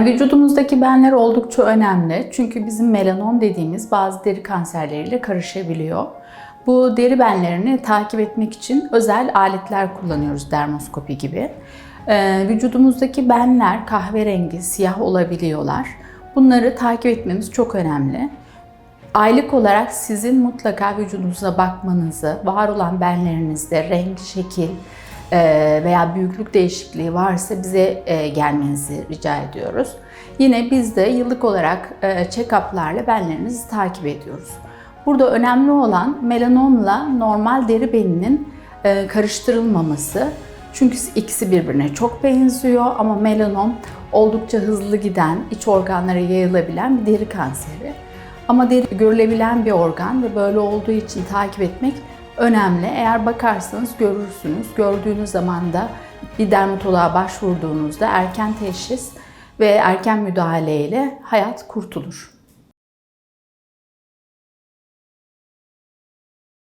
Vücudumuzdaki benler oldukça önemli. Çünkü bizim melanom dediğimiz bazı deri kanserleriyle karışabiliyor. Bu deri benlerini takip etmek için özel aletler kullanıyoruz dermoskopi gibi. Ee, vücudumuzdaki benler kahverengi, siyah olabiliyorlar. Bunları takip etmemiz çok önemli. Aylık olarak sizin mutlaka vücudunuza bakmanızı, var olan benlerinizde renk, şekil veya büyüklük değişikliği varsa bize e, gelmenizi rica ediyoruz. Yine biz de yıllık olarak e, check-up'larla benlerinizi takip ediyoruz. Burada önemli olan melanomla normal deri beninin e, karıştırılmaması. Çünkü ikisi birbirine çok benziyor ama melanom oldukça hızlı giden, iç organlara yayılabilen bir deri kanseri. Ama deri görülebilen bir organ ve böyle olduğu için takip etmek önemli. Eğer bakarsanız görürsünüz. Gördüğünüz zaman da bir dermatoloğa başvurduğunuzda erken teşhis ve erken müdahaleyle hayat kurtulur.